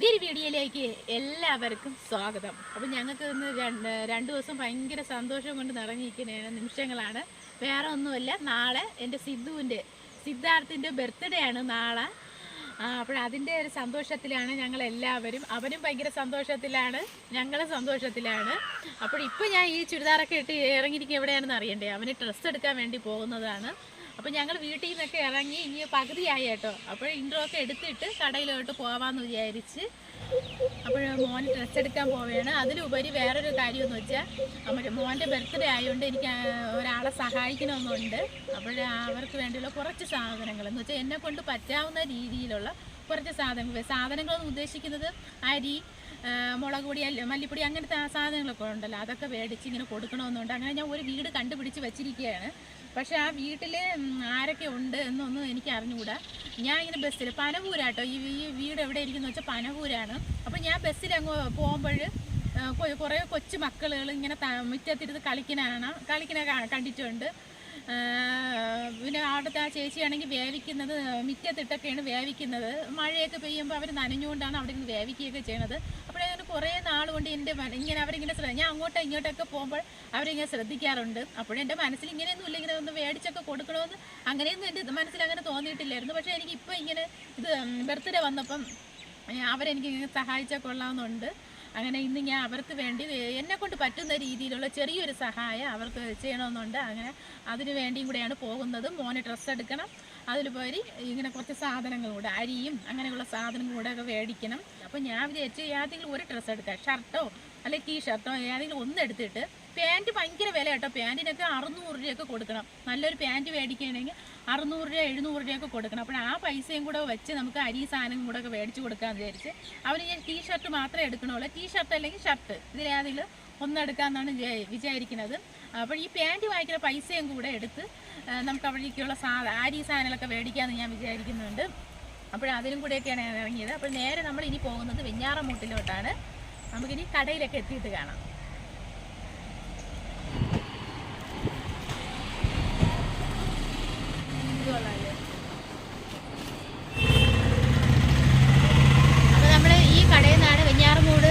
പുതിയൊരു വീഡിയോയിലേക്ക് എല്ലാവർക്കും സ്വാഗതം. അപ്പോൾ ഞങ്ങൾക്ക് ഇന്ന് രണ്ട് രണ്ട് ദിവസം ഭയങ്കര സന്തോഷം കൊണ്ട് നിറഞ്ഞിരിക്കുന്ന നിമിഷങ്ങളാണ്. വേറെ ഒന്നുമല്ല നാളെ എന്റെ സിദ്ധുവിന്റെ സിദ്ധാർത്ഥിന്റെ ബർത്ത്ഡേ ആണ് നാളെ. അപ്പോൾ അതിന്റെ ഒരു സന്തോഷത്തിലാണ് ഞങ്ങൾ എല്ലാവരും അവനും ഭയങ്കര സന്തോഷത്തിലാണ് ഞങ്ങളും സന്തോഷത്തിലാണ്. അപ്പോൾ ഇപ്പോൾ ഞാൻ ഈ ചുരിദാറൊക്കെ ഇട്ട് ഇറങ്ങിയിരിക്കുക എവിടെയാണെന്ന് അറിയണ്ടേ? അവന് ഡ്രസ്സ് എടുക്കാൻ വേണ്ടി പോകുന്നതാണ്. അപ്പോൾ ഞങ്ങൾ വീട്ടിൽ നിന്നൊക്കെ ഇറങ്ങി ഇനി പകുതിയായി കേട്ടോ. അപ്പോൾ ഇൻട്രോ ഒക്കെ എടുത്തിട്ട് കടയിലോട്ട് പോവാമെന്ന് വിചാരിച്ച് അപ്പോൾ മോന് ഡ്രസ്സ് എടുക്കാൻ പോവുകയാണ് അതിലുപരി വേറൊരു കാര്യമെന്ന് വെച്ചാൽ നമ്മുടെ മോന്റെ ബർത്ത്ഡേ ആയതുകൊണ്ട് എനിക്ക് ഒരാളെ സഹായിക്കണമെന്നുണ്ട് അപ്പോൾ അവർക്ക് വേണ്ടിയുള്ള കുറച്ച് സാധനങ്ങൾ എന്ന് വെച്ചാൽ എന്നെ കൊണ്ട് പറ്റാവുന്ന രീതിയിലുള്ള കുറച്ച് സാധനങ്ങൾ. സാധനങ്ങളെന്ന് ഉദ്ദേശിക്കുന്നത് അരി മുളക് പൊടി അല്ല മല്ലിപ്പൊടി അങ്ങനത്തെ സാധനങ്ങളൊക്കെ ഉണ്ടല്ലോ. അതൊക്കെ മേടിച്ച് ഇങ്ങനെ കൊടുക്കണമെന്നുണ്ട് അങ്ങനെ ഞാൻ ഒരു വീട് കണ്ടുപിടിച്ച് വെച്ചിരിക്കുകയാണ് പക്ഷെ ആ വീട്ടിൽ ആരൊക്കെ ഉണ്ട് എന്നൊന്നും എനിക്ക് അറിഞ്ഞുകൂടാ. ഞാൻ ഇങ്ങനെ ബസ്സിൽ പനവൂരാട്ടോ ഈ ഈ വീട് എവിടെ ഇരിക്കുന്നു വെച്ചാൽ പനവൂരാണ് അപ്പോൾ ഞാൻ ബസ്സിൽ അങ്ങ് പോകുമ്പോൾ കുറേ കൊച്ചു മക്കളുകൾ ഇങ്ങനെ മുറ്റത്തിരുന്ന് കളിക്കണാണ് കളിക്കണ കണ്ടിട്ടുണ്ട്. പിന്നെ അവിടുത്തെ ആ ചേച്ചിയാണെങ്കിൽ വേവിക്കുന്നത് മുറ്റത്തിട്ടൊക്കെയാണ് വേവിക്കുന്നത്. മഴയൊക്കെ പെയ്യുമ്പോൾ അവർ നനഞ്ഞുകൊണ്ടാണ് അവിടെ നിന്ന് വേവിക്കുകയൊക്കെ ചെയ്യണത്. കുറേ നാൾ കൊണ്ട് എന്റെ ഇങ്ങനെ അവരിങ്ങനെ ഞാൻ അങ്ങോട്ടോ ഇങ്ങോട്ടൊക്കെ പോകുമ്പോൾ അവരിങ്ങനെ ശ്രദ്ധിക്കാറുണ്ട്. അപ്പോഴും എന്റെ മനസ്സിൽ ഇങ്ങനെയൊന്നും ഇല്ല ഇങ്ങനെ ഒന്ന് മേടിച്ചൊക്കെ കൊടുക്കണമെന്ന് അങ്ങനെയൊന്നും എന്റെ മനസ്സിൽ അങ്ങനെ തോന്നിയിട്ടില്ലായിരുന്നു. പക്ഷേ എനിക്ക് ഇപ്പോൾ ഇങ്ങനെ ഇത് ബർത്ത്ഡേ വന്നപ്പം അവരെനിക്ക് ഇങ്ങനെ സഹായിച്ചാൽ കൊള്ളാമെന്നുണ്ട് അങ്ങനെ ഇന്ന് ഞാൻ അവർക്ക് വേണ്ടി എന്നെ കൊണ്ട് പറ്റുന്ന രീതിയിലുള്ള ചെറിയൊരു സഹായം അവർക്ക് ചെയ്യണമെന്നുണ്ട്. അങ്ങനെ അതിനു വേണ്ടിയും കൂടെയാണ് പോകുന്നത്. മോന് ഡ്രസ്സ് എടുക്കണം. അതിലുപരി ഇങ്ങനെ കുറച്ച് സാധനങ്ങൾ കൂടെ അരിയും അങ്ങനെയുള്ള സാധനങ്ങൾ കൂടെ ഒക്കെ മേടിക്കണം. അപ്പോൾ ഞാൻ വിചാരിച്ചു ഏതെങ്കിലും ഒരു ഡ്രസ്സ് എടുക്കാം. ഷർട്ടോ അല്ലെങ്കിൽ ടീ ഷർട്ടോ ഏതെങ്കിലും ഒന്ന് എടുത്തിട്ട് പാന്റ് ഭയങ്കര വില കേട്ടോ. പാന്റിനൊക്കെ അറുന്നൂറ് രൂപയൊക്കെ കൊടുക്കണം. നല്ലൊരു പാന്റ് മേടിക്കുകയാണെങ്കിൽ അറുന്നൂറ് രൂപ എഴുന്നൂറ് രൂപയൊക്കെ കൊടുക്കണം. അപ്പോൾ ആ പൈസയും കൂടെ വെച്ച് നമുക്ക് അരി സാധനം കൂടെ ഒക്കെ മേടിച്ച് കൊടുക്കാമെന്ന് വിചാരിച്ച് അവന് ഞാൻ ടീ ഷർട്ട് മാത്രമേ എടുക്കണുള്ളൂ. T shirt. അല്ലെങ്കിൽ ഷർട്ട് ഇതിലേതെങ്കിലും ഒന്നെടുക്കാമെന്നാണ് വിചാ- വിചാരിക്കുന്നത്. അപ്പോൾ ഈ പാന്റ് വാങ്ങിക്കുന്ന പൈസയും കൂടെ എടുത്ത് നമുക്ക് അവിടേക്കുള്ള സാ അരി സാധനങ്ങളൊക്കെ മേടിക്കാമെന്ന് ഞാൻ വിചാരിക്കുന്നുണ്ട്. അപ്പോൾ അതിനും കൂടെയൊക്കെയാണ് ഞാൻ ഇറങ്ങിയത്. അപ്പോൾ നേരെ നമ്മൾ ഇനി പോകുന്നത് വെഞ്ഞാറമൂട്ടിലോട്ടാണ്. നമുക്കിനി കടയിലൊക്കെ എത്തിയിട്ട് കാണാം ഇത് കൊള്ളാമല്ലേ? അപ്പോൾ നമ്മൾ ഈ കടയിൽ നിന്നാണ് വെഞ്ഞാറമൂട്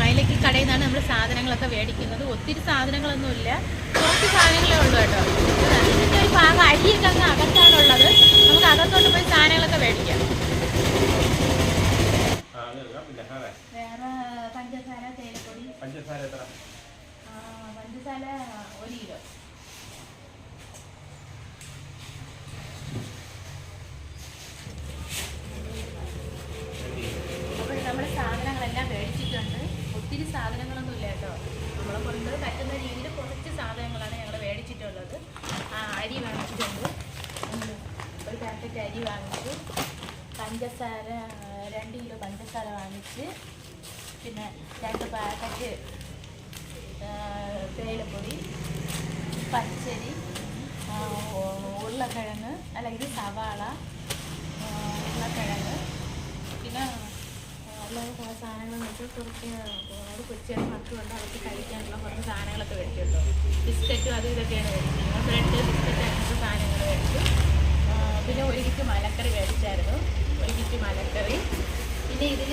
മൈലക്ക് കടയിൽ നിന്നാണ് നമ്മൾ സാധനങ്ങളൊക്കെ മേടിക്കുന്നത് ഒത്തിരി സാധനങ്ങളൊന്നുമില്ല കുറച്ച് സാധനങ്ങളേ ഉള്ളൂ കേട്ടോ ഇതിന്റെ ഒരു ഭാഗം അരിയൊക്കെ അങ്ങ് അകത്താണുള്ളത് നമുക്ക് അകത്തോട്ട് പോയി സാധനങ്ങളൊക്കെ മേടിക്കാം ആ, അത് എടുക്കാം. പിന്നെ അതെ. വേറെ? പഞ്ചസാര തേയിലപ്പൊടി. പഞ്ചസാര എത്ര? പഞ്ചസാര ഒരു കിലോ അപ്പോൾ നമ്മുടെ സാധനങ്ങളെല്ലാം മേടിച്ചിട്ടുണ്ട് ഒത്തിരി സാധനങ്ങളൊന്നും ഇല്ല കേട്ടോ നമ്മളെ കൊണ്ട് പറ്റുന്ന രീതിയിൽ കുറച്ച് സാധനങ്ങളാണ് ഞങ്ങൾ മേടിച്ചിട്ടുള്ളത് ആ അരി വാങ്ങിച്ചിട്ടുണ്ട് ഉം. ഒരു പാക്കറ്റ് അരി വാങ്ങിച്ചു പഞ്ചസാര ആ, രണ്ട് കിലോ വാങ്ങിച്ച് പിന്നെ രണ്ട് പാക്കറ്റ് തേയിലപ്പൊടി പച്ചരി ഉരുളക്കിഴങ്ങ് അല്ലെങ്കിൽ സവാള ഉരുളക്കിഴങ്ങ് പിന്നെ എല്ലാ സാധനങ്ങളും വെച്ച് കുറച്ച് അതായത് കൊച്ചുകളും മക്കളുണ്ട് അവർക്ക് കഴിക്കാനുള്ള കുറച്ച് സാധനങ്ങളൊക്കെ മേടിച്ചിട്ടുണ്ടോ ബിസ്ക്കറ്റും അതും ഇതൊക്കെയാണ് മേടിച്ചത് ബ്രെഡ് ബിസ്ക്കറ്റ് അങ്ങനത്തെ സാധനങ്ങൾ മേടിച്ചു. പിന്നെ ഒരു മലക്കറി മേടിച്ചായിരുന്നു. ഒരു കിറ്റ് മലക്കറി. പിന്നെ ഇതിൽ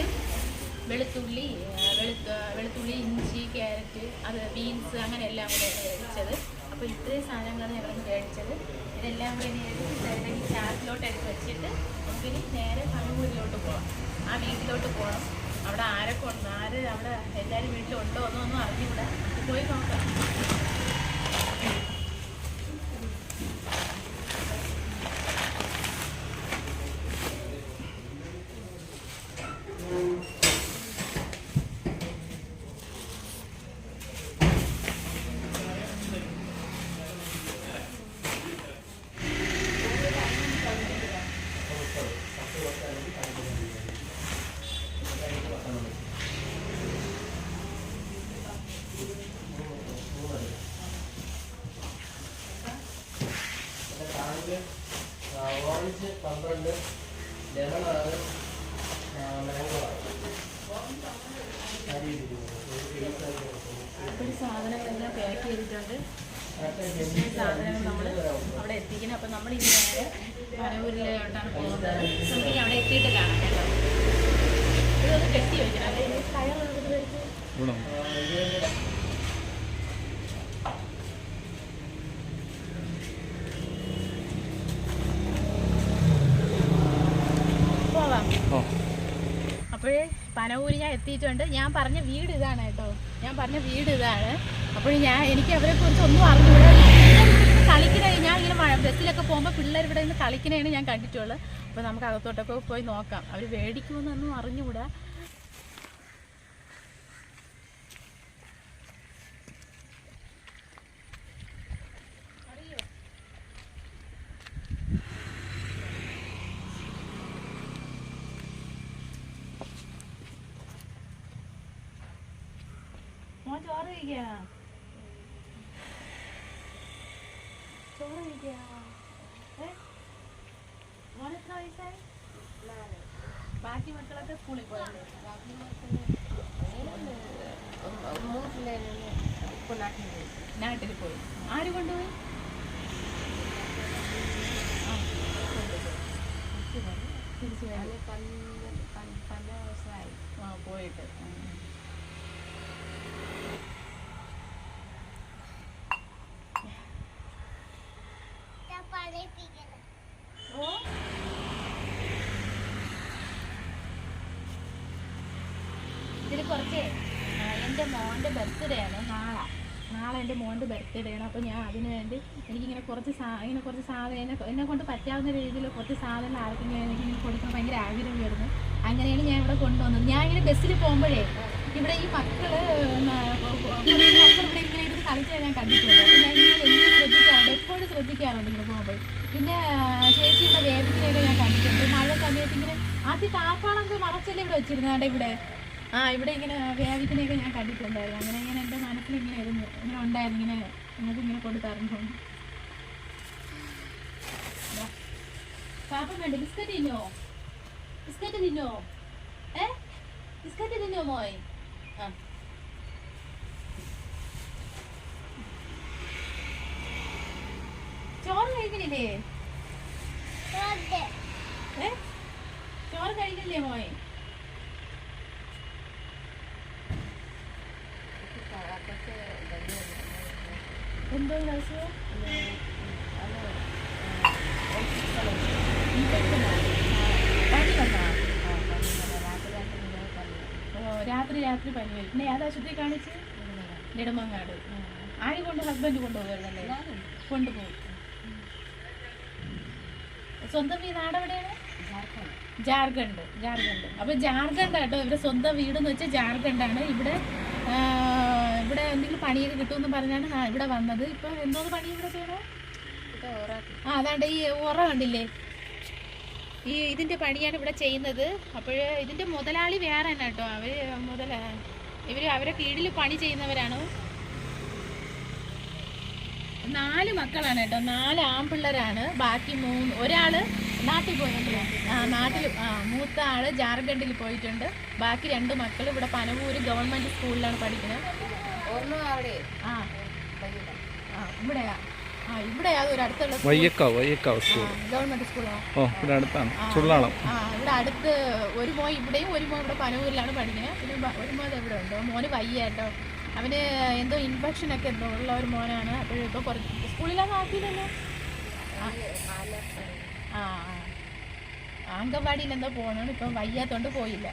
വെളുത്തുള്ളി വെളുത്ത വെളുത്തുള്ളി ഇഞ്ചി ക്യാരറ്റ് അത് ബീൻസ് അങ്ങനെ എല്ലാം കൂടെ മേടിച്ചത് അപ്പോൾ ഇത്രയും സാധനങ്ങളാണ് ഞങ്ങൾ മേടിച്ചത് ഇതെല്ലാം കൂടെ ഇനി ചാർട്ടിലോട്ട് എടുത്ത് വെച്ചിട്ട് നമുക്കിനി നേരെ കണ്ണൂരിലോട്ട് പോകാം ആ വീട്ടിലോട്ട് പോകണം അവിടെ ആരൊക്കെ ഉണ്ട്? ആര് അവിടെ എല്ലാവരും വീട്ടിലുണ്ടോ എന്നൊന്നും അറിഞ്ഞുകൂടാ. പോയി നോക്കാം ടാങ്ക് ഓറഞ്ച് പന്ത്രണ്ട് ലെമൺ ആറ് മാംഗോ ആറ് അരി അപ്പോൾ ഈ സാധനങ്ങളെല്ലാം പാക്ക് ചെയ്തിട്ടുണ്ട് ഈ സാധനങ്ങൾ നമ്മൾ അവിടെ എത്തിക്കണം അപ്പം നമ്മൾ ഇനി നേരെ പനവൂരിലോട്ടാണ് പോകുന്നത് നമുക്ക് ഇനി അവിടെ എത്തിയിട്ട് കാണാം കേട്ടോ വെക്കണം അപ്പോഴേ പനവൂര് ഞാൻ എത്തിയിട്ടുണ്ട്. ഞാൻ പറഞ്ഞ വീട് ഇതാണ് കേട്ടോ. ഞാൻ പറഞ്ഞ വീട് ഇതാണ്. അപ്പോൾ ഞാൻ എനിക്ക് അവരെ കുറിച്ച് ഒന്നും അറിഞ്ഞൂടാ. കളിക്കണ. ഞാൻ ഇങ്ങനെ ബസ്സിലൊക്കെ പോകുമ്പോൾ പിള്ളേർ ഇവിടെ നിന്ന് കളിക്കണേന്ന് ഞാൻ കണ്ടിട്ടുള്ളൂ. അപ്പോൾ നമുക്ക് അകത്തോട്ടൊക്കെ പോയി നോക്കാം. അവർ മേടിക്കുമെന്നൊന്നും അറിഞ്ഞുകൂടാ മോൻ ചോറ് കഴിക്കാ ചോറ് കഴിക്കാ ഏ? മോന് എത്ര വയസ്സായി ബാക്കി മക്കളൊക്കെ സ്കൂളിൽ പോയല്ലേ മൂന്ന് പിള്ളേരെ ഇപ്പോൾ നാട്ടിൽ പോയി നാട്ടിൽ പോയി ആര് കൊണ്ടുപോയി ആ, കൊണ്ടുപോയി. തിരിച്ച് വരും. അത് പന്ത്രണ്ട് പന്ത്രണ്ട് പന്ത്രണ്ട് വർഷമായി ആ പോയിട്ട് ആ. ഓ ഇതിൽ കുറച്ച് എന്റെ മോന്റെ ബർത്ത്ഡേ ആണ് നാളെ. നാളെ എന്റെ മോന്റെ ബർത്ത്ഡേ ആണ്. അപ്പോൾ ഞാൻ അതിന് വേണ്ടി എനിക്കിങ്ങനെ കുറച്ച് സാ ഇങ്ങനെ കുറച്ച് സാധനം എന്നെ കൊണ്ട് പറ്റാവുന്ന രീതിയിൽ കുറച്ച് സാധനങ്ങൾ ആർക്കെങ്കിലും എനിക്കിങ്ങനെ കൊടുക്കാൻ ഭയങ്കര ആഗ്രഹമായിരുന്നു. അങ്ങനെയാണ് ഞാൻ ഇവിടെ കൊണ്ടുവന്നത്. ഞാൻ ഇങ്ങനെ ബസ്സിൽ പോകുമ്പോഴേ ഇവിടെ ഈ മക്കൾ ഇവിടെ ഇങ്ങനെ ഇത് കളിച്ചാൽ ഞാൻ കണ്ടിട്ടുണ്ട്. അപ്പോൾ ഞാൻ എപ്പോഴും ശ്രദ്ധിക്കാറുണ്ട് ഇങ്ങനെ പോകുമ്പോൾ. പിന്നെ ചേച്ചിയുടെ വേദനയൊക്കെ ഞാൻ കണ്ടിട്ടുണ്ട്. മഴ സമയത്ത് ഇങ്ങനെ ആദ്യം താപ്പാളൊക്കെ മറച്ചല്ലേ ഇവിടെ വെച്ചിരുന്നാണ്ട് ഇവിടെ? ആ ഇവിടെ ഇങ്ങനെ വേദിക്കനെയൊക്കെ ഞാൻ കണ്ടിട്ടുണ്ടായിരുന്നു. അങ്ങനെ ഇങ്ങനെ എന്റെ മനസ്സിൽ ഇങ്ങനെ ഇരുന്നു ഇങ്ങനെ ഉണ്ടായിരുന്നു. ഇങ്ങനെ നിങ്ങൾക്ക് ഇങ്ങനെ ദാ. പാപ്പം വേണ്ട ബിസ്ക്കറ്റ് തിന്നോ? ബിസ്ക്കറ്റ് തിന്നോ? ഏ? ബിസ്ക്കറ്റ് തിന്നോ മോയ്? ആ. ചോറ് കഴിക്കണില്ലേ? ചോറ് കഴിക്കില്ലേ മോയെ? എന്തോ അസുഖം രാത്രി രാത്രി പനി വരും. പിന്നെ ഏതാ ശുദ്ധി കാണിച്ച്? നെടുമങ്ങാട്. ആര് കൊണ്ട് ഹസ്ബൻഡ് കൊണ്ടുപോകരുതല്ലേ? കൊണ്ടുപോകും. സ്വന്തം വീട് നാടെവിടെയാണ് ജാർഖണ്ഡ്. ജാർഖണ്ഡ്. അപ്പൊ ജാർഖണ്ഡ് ആട്ടോ. ഇവരുടെ സ്വന്തം വീട് എന്ന് വെച്ചാൽ ജാർഖണ്ഡാണ്. ഇവിടെ ആ, ഇവിടെ എന്തെങ്കിലും പണിയൊക്കെ കിട്ടുമെന്ന് പറഞ്ഞാണ് ഇവിടെ വന്നത്. ഇപ്പൊ എന്തോ പണി ഇവിടെ ചെയ്യണോ? ആ അതാണ്ട് ഈ ഉറ കണ്ടില്ലേ? ഈ ഇതിന്റെ പണിയാണ് ഇവിടെ ചെയ്യുന്നത്. അപ്പോൾ ഇതിന്റെ മുതലാളി വേറെ തന്നെ കേട്ടോ. അവർ മുതല ഇവർ അവരെ കീഴിൽ പണി ചെയ്യുന്നവരാണ്. നാല് മക്കളാണ് കേട്ടോ. നാല് ആൺപിള്ളേരാണ്. ബാക്കി മൂന്ന് ഒരാൾ നാട്ടിൽ പോയിട്ടുണ്ട്. ആ നാട്ടിൽ ആ മൂത്ത ആൾ ജാർഖണ്ഡിൽ പോയിട്ടുണ്ട്. ബാക്കി രണ്ട് മക്കൾ ഇവിടെ പനവൂര് ഗവൺമെന്റ് സ്കൂളിലാണ് പഠിക്കുന്നത്. ആ. ആ ഇവിടെയാ. ആ ഇവിടെയാ. ഒരു അടുത്തുള്ള school. Vayyakkavu Vayyakkavu school. Government സ്കൂളാണ് ഓ ഇവിടെ അടുത്താണ്. ആ, ചുള്ളാളം. ആ ഇവിടെ അടുത്ത് ഒരു മോൻ ഇവിടെയും ഒരു മോൻ ഇവിടെ പനവൂരിലാണ് പഠിക്കുന്നത്. പിന്നെ ഒരു മോൻ എവിടെ ഉണ്ട്. മോന് വയ്യ കേട്ടോ. അവന് എന്തോ ഇൻഫെക്ഷൻ ഒക്കെ എന്തോ ഉള്ള ഒരു മോനാണ്. അപ്പോഴിപ്പോ കുറച്ച് സ്കൂളിലാണ് ആക്കിയില്ലല്ലോ. ആ. അംഗൻവാടിയിൽ എന്തോ പോകണം ഇപ്പം വയ്യാത്തോണ്ട് പോയില്ല.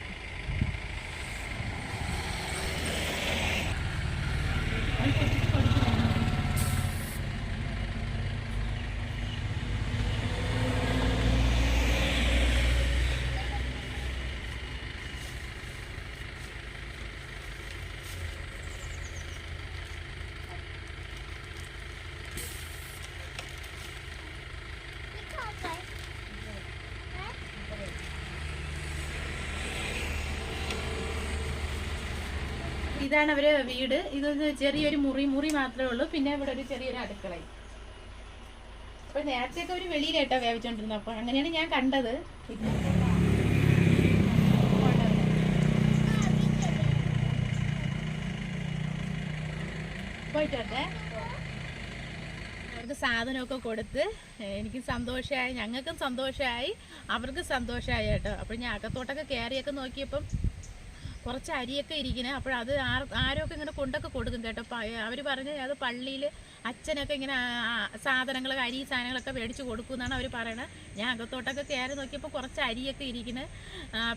ഇതാണ് അവർ വീട്. ഇത് ചെറിയൊരു മുറി മുറി മാത്രമേ ഉള്ളൂ. പിന്നെ ഇവിടെ ഒരു ചെറിയൊരു അടുക്കളയും അപ്പൊ നേരത്തെ ഒക്കെ ഒരു വെളിയിലായിട്ടാ വേവിച്ചോണ്ടിരുന്നത് അപ്പൊ അങ്ങനെയാണ് ഞാൻ കണ്ടത്. പോയിട്ടോട്ടെ അവർക്ക് സാധനമൊക്കെ കൊടുത്ത് എനിക്ക് സന്തോഷമായി ഞങ്ങൾക്കും സന്തോഷമായി അവർക്കും സന്തോഷമായി കേട്ടോ. അപ്പോൾ ഞാൻ അകത്തോട്ടൊക്കെ കയറിയൊക്കെ നോക്കിയപ്പം കുറച്ച് അരിയൊക്കെ ഇരിക്കണേ. അപ്പോൾ അത് ആരൊക്കെ ഇങ്ങനെ കൊണ്ടൊക്കെ കൊടുക്കും കേട്ടോ. അവർ പറഞ്ഞ് അത് പള്ളിയിൽ അച്ഛനൊക്കെ ഇങ്ങനെ സാധനങ്ങൾ അരി സാധനങ്ങളൊക്കെ മേടിച്ച് കൊടുക്കും എന്നാണ് അവർ പറയണത് ഞാൻ അകത്തോട്ടൊക്കെ കയറി നോക്കിയപ്പോൾ കുറച്ച് അരിയൊക്കെ ഇരിക്കുന്നത്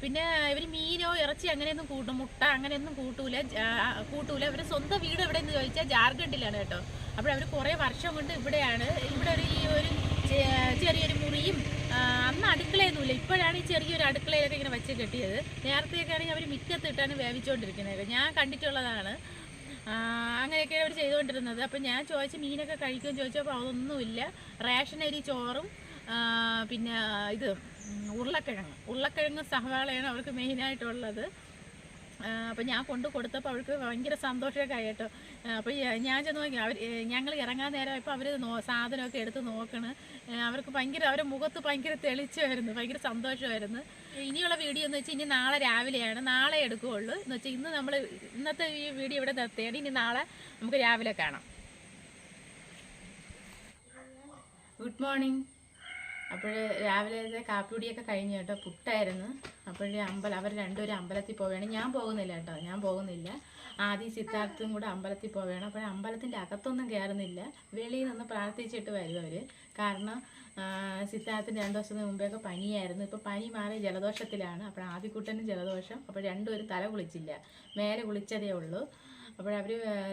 പിന്നെ ഇവർ മീനോ ഇറച്ചി അങ്ങനെയൊന്നും കൂട്ടും മുട്ട അങ്ങനെയൊന്നും കൂട്ടൂല. കൂട്ടൂല. ഇവരുടെ സ്വന്തം വീട് എവിടെയെന്ന് ചോദിച്ചാൽ ജാർഖണ്ഡിലാണ് കേട്ടോ. അപ്പോൾ അവർ കുറേ വർഷം കൊണ്ട് ഇവിടെയാണ്. ഇവിടെ ഒരു ഈ ഒരു ചെറിയൊരു മുറിയും അന്ന് അടുക്കളയൊന്നുമില്ല ഇപ്പോഴാണ് ഈ ചെറിയൊരു അടുക്കളയിലൊക്കെ ഇങ്ങനെ വെച്ച് കെട്ടിയത്. നേരത്തെയൊക്കെ ആണെങ്കിൽ അവർ മിറ്റത്തിട്ടാണ് വേവിച്ചുകൊണ്ടിരിക്കുന്നത് ഞാൻ കണ്ടിട്ടുള്ളതാണ്. അങ്ങനെയൊക്കെ അങ്ങനെയൊക്കെയാണ് അവർ ചെയ്തുകൊണ്ടിരുന്നത് അപ്പം ഞാൻ ചോദിച്ച് മീനൊക്കെ കഴിക്കുമെന്ന് ചോദിച്ചപ്പോൾ അതൊന്നുമില്ല. റേഷൻ അരി ചോറും പിന്നെ ഇത് ഉരുളക്കിഴങ്ങ്. ഉരുളക്കിഴങ്ങ് സവാളയാണ് അവർക്ക് മെയിനായിട്ടുള്ളത് അപ്പം ഞാൻ കൊണ്ട് കൊടുത്തപ്പോൾ അവൾക്ക് ഭയങ്കര സന്തോഷമൊക്കെ ആയിട്ടോ അപ്പം അപ്പോൾ ഞാൻ ചെന്ന് നോക്കി അവർ ഞങ്ങൾ ഇറങ്ങാൻ നേരം ഇപ്പോൾ അവർ നോ സാധനമൊക്കെ എടുത്ത് നോക്കണ്. അവർക്ക് ഭയങ്കര അവരുടെ മുഖത്ത് ഭയങ്കര തെളിച്ചമായിരുന്നു ഭയങ്കര സന്തോഷമായിരുന്നു. ഇനിയുള്ള വീഡിയോ എന്ന് വെച്ചാൽ ഇനി നാളെ രാവിലെയാണ് നാളെ എടുക്കുകയുള്ളൂ എന്ന് വെച്ചാൽ ഇന്ന് നമ്മൾ ഇന്നത്തെ ഈ വീഡിയോ ഇവിടെ നിർത്തിയാണ്. ഇനി നാളെ നമുക്ക് രാവിലെ കാണാം. ഗുഡ് മോർണിംഗ് അപ്പോൾ രാവിലെ കാപ്പിയുടിയൊക്കെ കഴിഞ്ഞ് കേട്ടോ പുട്ടായിരുന്നു. അപ്പോഴേ അമ്പലം അവർ രണ്ടുപേരും അമ്പലത്തിൽ പോവുകയാണ്. ഞാൻ പോകുന്നില്ല കേട്ടോ ഞാൻ പോകുന്നില്ല. ആദ്യം സിദ്ധാർത്ഥും കൂടെ അമ്പലത്തിൽ പോവുകയാണ്. അപ്പോൾ അമ്പലത്തിന്റെ അകത്തൊന്നും കയറുന്നില്ല. വെളിയിൽ നിന്ന് പ്രാർത്ഥിച്ചിട്ട് വരും അവർ കാരണം സിദ്ധാർത്ഥിന് രണ്ട് ദിവസത്തിന് മുമ്പേയൊക്കെ പനിയായിരുന്നു. ഇപ്പോൾ പനി മാറി ജലദോഷത്തിലാണ്. അപ്പോൾ ആദ്യക്കുട്ടനും ജലദോഷം. അപ്പോൾ രണ്ടുപേരും തല കുളിച്ചില്ല. മേലെ കുളിച്ചതേ ഉള്ളൂ. അപ്പോഴവർ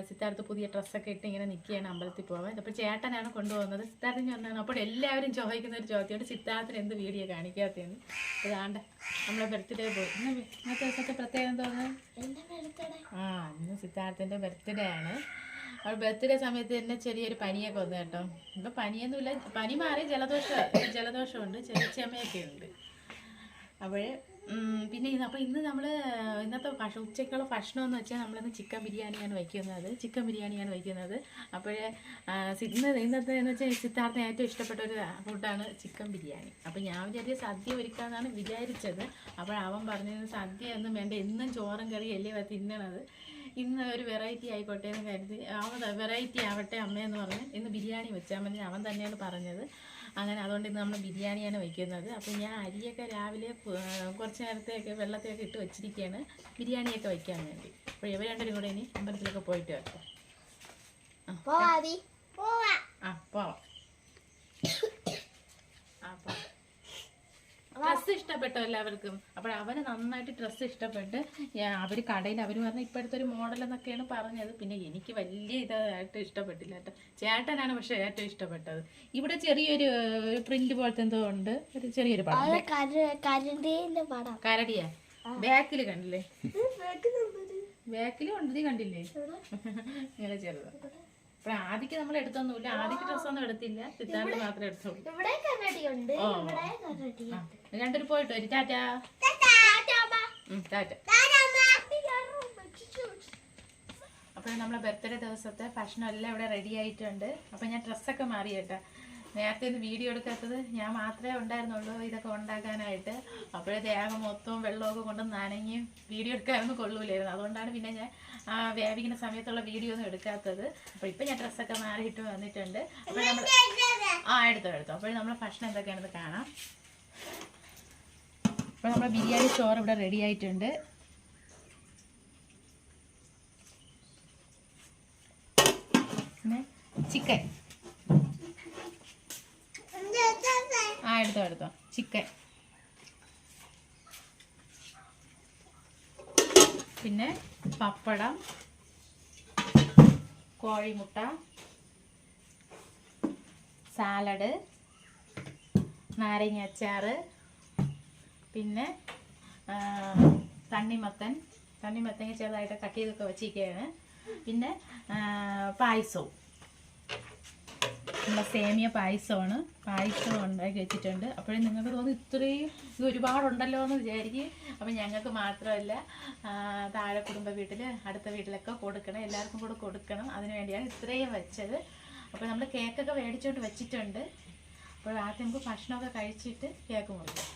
സിദ്ധാർത്ഥ് പുതിയ ഡ്രസ്സൊക്കെ ഇട്ട് ഇങ്ങനെ നിൽക്കുകയാണ് അമ്പലത്തിൽ പോകാൻ അപ്പോൾ ചേട്ടനാണ് കൊണ്ടുപോകുന്നത്. സിദ്ധാർത്ഥിന് വന്നാണ് അപ്പോൾ എല്ലാവരും ചോദിക്കുന്ന ഒരു ചോദ്യമുണ്ട് സിദ്ധാർത്ഥന് എന്ത് വീഡിയോ കാണിക്കാത്തതെന്ന്? അതാണ്ട് നമ്മളെ ബർത്ത്ഡേ പോയി. ഇന്ന് ഇന്നത്തെ ദിവസത്തെ പ്രത്യേകം തോന്നുന്നു എന്റെ ആ ഇന്ന് സിദ്ധാർത്ഥന്റെ ബർത്ത്ഡേ ആണ്. അവൾ ബർത്ത്ഡേ സമയത്ത് തന്നെ ചെറിയൊരു പനിയൊക്കെ വന്നു കേട്ടോ. ഇപ്പം പനിയൊന്നുമില്ല. പനി മാറി ജലദോഷം ജലദോഷമുണ്ട് ചെറിയ ചുമയൊക്കെ ഉണ്ട്. അപ്പോൾ പിന്നെ അപ്പോൾ ഇന്ന് നമ്മൾ ഇന്നത്തെ ഭക്ഷ ഉച്ചയ്ക്കുള്ള ഭക്ഷണം എന്ന് വെച്ചാൽ നമ്മളിന്ന് ചിക്കൻ ബിരിയാണിയാണ് വയ്ക്കുന്നത്. ചിക്കൻ ബിരിയാണിയാണ് വയ്ക്കുന്നത്. അപ്പോഴേ ഇന്ന് ഇന്നത്തെ എന്ന് വെച്ചാൽ സിദ്ധാർത്ഥന് ഏറ്റവും ഇഷ്ടപ്പെട്ട ഒരു ഫുഡാണ് ചിക്കൻ ബിരിയാണി. അപ്പോൾ ഞാൻ വിചാരിച്ച സദ്യ ഒരുക്കാമെന്നാണ് വിചാരിച്ചത്. അപ്പോൾ അവൻ പറഞ്ഞത് സദ്യ ഒന്നും വേണ്ട എന്നും ചോറും കറി അല്ലേ തിന്നണത്? ഇന്ന് ഒരു വെറൈറ്റി ആയിക്കോട്ടെ എന്ന് കരുതി അവൻ വെറൈറ്റി ആവട്ടെ അമ്മയെന്ന് പറഞ്ഞ് ഇന്ന് ബിരിയാണി വെച്ചാൽ മതി അവൻ തന്നെയാണ് പറഞ്ഞത്. അങ്ങനെ അതുകൊണ്ട് ഇന്ന് നമ്മൾ ബിരിയാണിയാണ് വയ്ക്കുന്നത് അപ്പോൾ ഞാൻ അരിയൊക്കെ രാവിലെ കുറച്ച് നേരത്തെയൊക്കെ വെള്ളത്തെയൊക്കെ ഇട്ട് വെച്ചിരിക്കുകയാണ്. ബിരിയാണിയൊക്കെ വയ്ക്കാൻ വേണ്ടി. അപ്പോൾ ഇവ രണ്ടുപേരും കൂടെ ഇനി അമ്പലത്തിലൊക്കെ പോയിട്ട് പോവാം. ആ പോവാം. ഡ്രസ്സ് ഇഷ്ടപ്പെട്ടു എല്ലാവർക്കും. അപ്പോൾ അവന് നന്നായിട്ട് ഡ്രസ്സ് ഇഷ്ടപ്പെട്ട് അവർ കടയിൽ അവർ പറഞ്ഞ ഇപ്പോഴത്തെ ഒരു മോഡൽ എന്നൊക്കെയാണ് പറഞ്ഞത്. പിന്നെ എനിക്ക് വലിയ ഇതായിട്ട് ഇഷ്ടപ്പെട്ടില്ല കേട്ടോ. ചേട്ടനാണ് പക്ഷെ ഏറ്റവും ഇഷ്ടപ്പെട്ടത്. ഇവിടെ ചെറിയൊരു പ്രിന്റ് പോലത്തെ എന്തോ ഉണ്ട്. ഒരു ചെറിയൊരു പടം. കരടിയാ? ബാക്കിൽ കണ്ടില്ലേ? ബാക്കിലും ഉണ്ട് നീ കണ്ടില്ലേ? ഇങ്ങനെ ചെറുത്. അപ്പോൾ ആദ്യക്ക് നമ്മൾ എടുത്തൊന്നുമില്ല. ആദ്യക്ക് ഡ്രസ്സൊന്നും എടുത്തില്ല. സിദ്ധാർത്ഥ മാത്രമേ എടുത്തുള്ളൂ. രണ്ടുപേരും പോയിട്ട് വരും. ടാറ്റാ. ടാറ്റ. അപ്പോൾ നമ്മളെ ബർത്ത്ഡേ ദിവസത്തെ ഭക്ഷണം എല്ലാം ഇവിടെ റെഡി ആയിട്ടുണ്ട്. അപ്പോൾ ഞാൻ ഡ്രസ്സൊക്കെ മാറി കേട്ടോ. നേരത്തെ ഒന്ന് വീഡിയോ എടുക്കാത്തത് ഞാൻ മാത്രമേ ഉണ്ടായിരുന്നുള്ളൂ ഇതൊക്കെ ഉണ്ടാക്കാനായിട്ട്. അപ്പോഴേ ദേഹം മൊത്തവും വെള്ളമൊക്കെ കൊണ്ട് നനഞ്ഞ് വീഡിയോ എടുക്കാനൊന്നും കൊള്ളൂലായിരുന്നു. അതുകൊണ്ടാണ് പിന്നെ ഞാൻ ആ വേവിക്കുന്ന സമയത്തുള്ള വീഡിയോ ഒന്നും എടുക്കാത്തത്. അപ്പോൾ ഇപ്പം ഞാൻ ഡ്രസ്സൊക്കെ മാറിയിട്ട് വന്നിട്ടുണ്ട്. അപ്പോൾ നമ്മൾ ആ എടുത്തോ എടുത്തോ. അപ്പോൾ നമ്മൾ ഭക്ഷണം എന്തൊക്കെയാണെന്ന് കാണാം. അപ്പോൾ നമ്മുടെ ബിരിയാണി ചോറ് ഇവിടെ റെഡി ആയിട്ടുണ്ട്. പിന്നെ ചിക്കൻ ആ എടുത്തോ എടുത്തോ. ചിക്കൻ പിന്നെ പപ്പടം കോഴിമുട്ട സാലഡ് നാരങ്ങ അച്ചാറ് പിന്നെ തണ്ണിമത്തൻ. തണ്ണിമത്തങ്ങ ചെറുതായിട്ട് കട്ട് ചെയ്തൊക്കെ വെച്ചിരിക്കുകയാണ്. പിന്നെ പായസവും. നമ്മുടെ സേമിയ പായസമാണ്. പായസം ഉണ്ടാക്കി വെച്ചിട്ടുണ്ട്. അപ്പോഴും നിങ്ങൾക്ക് തോന്നുന്നു ഇത്രയും ഇത് ഒരുപാടുണ്ടല്ലോ എന്ന് വിചാരിക്കും. അപ്പം ഞങ്ങൾക്ക് മാത്രമല്ല താഴെ കുടുംബ വീട്ടിൽ അടുത്ത വീട്ടിലൊക്കെ കൊടുക്കണം. എല്ലാവർക്കും കൂടെ കൊടുക്കണം. അതിന് വേണ്ടിയാണ് ഇത്രയും വെച്ചത്. അപ്പോൾ നമ്മൾ കേക്കൊക്കെ മേടിച്ചുകൊണ്ട് വെച്ചിട്ടുണ്ട്. അപ്പോൾ ആദ്യം നമുക്ക് ഭക്ഷണമൊക്കെ കഴിച്ചിട്ട് കേക്ക് മുറിക്കാം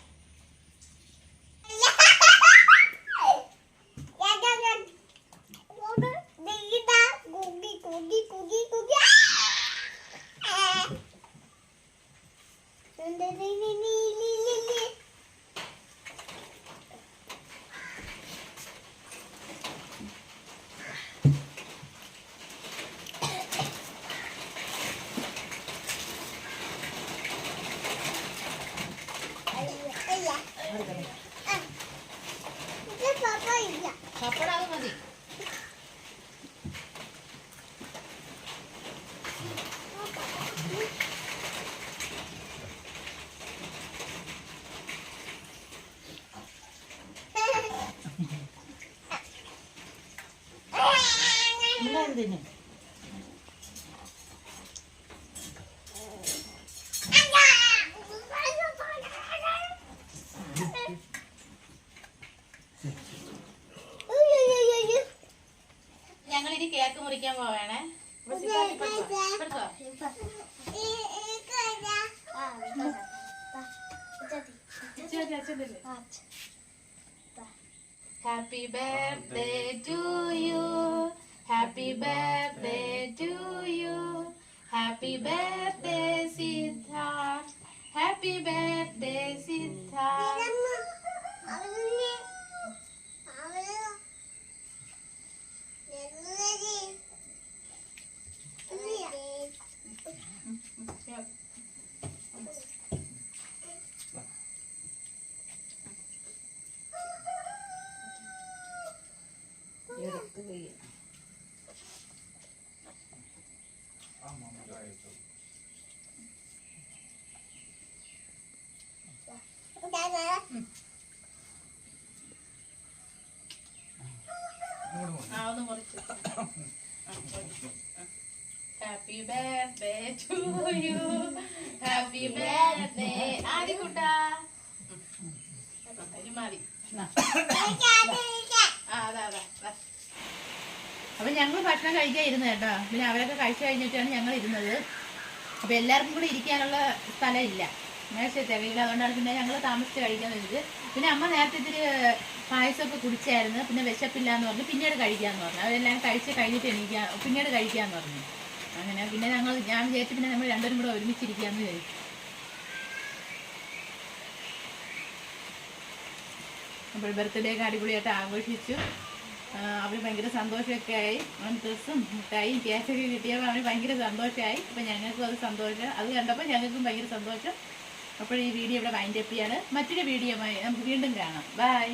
പപ്പടം അത് മതി എല്ലാവരും തിന്നും ഞങ്ങൾ ഇനി കേക്ക് മുറിക്കാൻ പോവേണേ. അപ്പൊ സിദ്ധാർത്ഥ് ഇപ്പുറത്ത് വാ. Happy birthday to you. Happy birthday, Sita. Happy birthday, Siddharth. Yep. Happy birthday to you happy birthday ആദിക്കുട്ടാ ഇത് മതി. അപ്പൊ ഞങ്ങൾ ഭക്ഷണം കഴിക്കാൻ ഇരുന്നു കേട്ടോ. പിന്നെ അവരൊക്കെ കഴിച്ചു കഴിഞ്ഞിട്ടാണ് ഞങ്ങൾ ഇരുന്നത് അപ്പൊ എല്ലാവർക്കും കൂടി ഇരിക്കാനുള്ള സ്ഥലം ഇല്ല വീട് അതുകൊണ്ടാണ് പിന്നെ ഞങ്ങൾ താമസിച്ച് വെച്ചത് പിന്നെ അമ്മ നേരത്തെ ഇത്തിരി പായസമൊക്കെ കുടിച്ചായിരുന്നു. പിന്നെ വിശപ്പില്ല എന്ന് പറഞ്ഞു. പിന്നീട് കഴിക്കാമെന്ന് പറഞ്ഞു. അവരെല്ലാം കഴിച്ച് കഴിഞ്ഞിട്ട് എനിക്ക് പിന്നീട് കഴിക്കാമെന്ന് പറഞ്ഞു. അങ്ങനെ പിന്നെ ഞങ്ങൾ ഞാൻ വിചാരിച്ചു പിന്നെ നമ്മൾ രണ്ടുപേരും കൂടെ ഒരുമിച്ചിരിക്കാമെന്ന് വിചാരിച്ചു അപ്പോൾ ബർത്ത്ഡേ ഒക്കെ അടിപൊളിയായിട്ട് ആഘോഷിച്ചു. അവർ ഭയങ്കര സന്തോഷമൊക്കെ ആയി. അവൻ ഡ്രസ്സും മിഠായി കേക്കൊക്കെ കിട്ടിയപ്പോൾ അവന് ഭയങ്കര സന്തോഷമായി അപ്പം ഞങ്ങൾക്കും അത് സന്തോഷം. അത് കണ്ടപ്പോൾ ഞങ്ങൾക്കും ഭയങ്കര സന്തോഷം. അപ്പോൾ ഈ വീഡിയോ ഇവിടെ വൈൻഡപ്പ് ചെയ്യാണ്. മറ്റൊരു വീഡിയോയുമായി നമുക്ക് വീണ്ടും കാണാം. ബൈ.